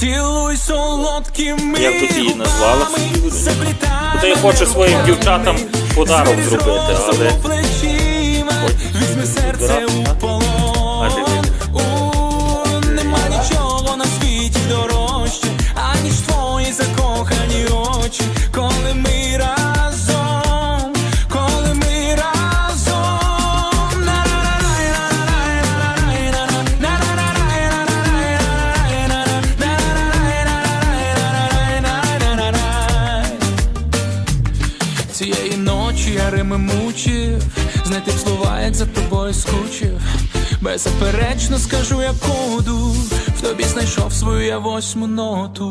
Цілуй солодкими Як тут її назвала? губами, хоче своїм дівчатам подарок зробити, але Цієї ночі я Рими мучив, знайти б слова, як за тобою скучив. Беззаперечно скажу я коду, в тобі знайшов свою я восьму ноту.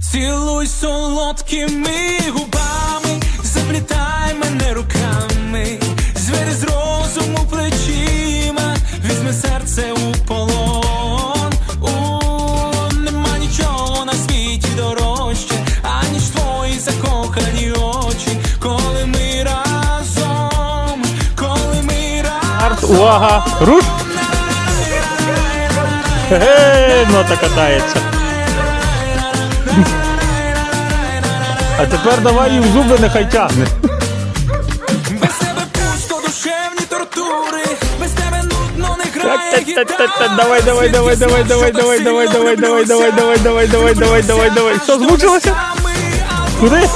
Цілуй солодкими губами, заплітай мене руками, звери з розуму плечима, візьми серце у полон. Увага! Руш! Ге, нота катається. А тепер давай в зуби нехай тягне. Без тебе пусто душевні тортури, без тебе нудно не грає гітара. Давай, давай, давай, давай, давай, давай, давай, давай, давай, давай, давай, давай, давай, давай, давай, давай. Що, змучилася? Куди?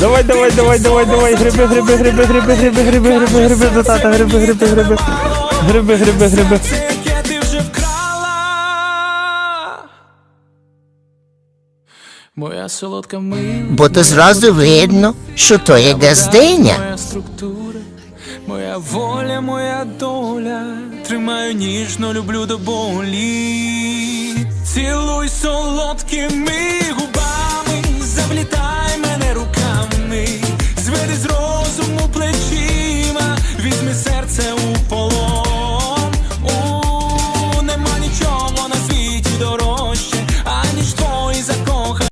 Давай, давай, давай, давай, давай, гриби, гриби, гриби, гриби, гриби, гриби, гриби, гриби, до тата, гриби, гриби, гриби. Гриби, гриби, гриби. Моя солодка мила. Бо то зразу видно, що то є газдиня. Моя структура, моя воля, моя доля. Тримаю ніжно, люблю до болі. Цілуй солодкими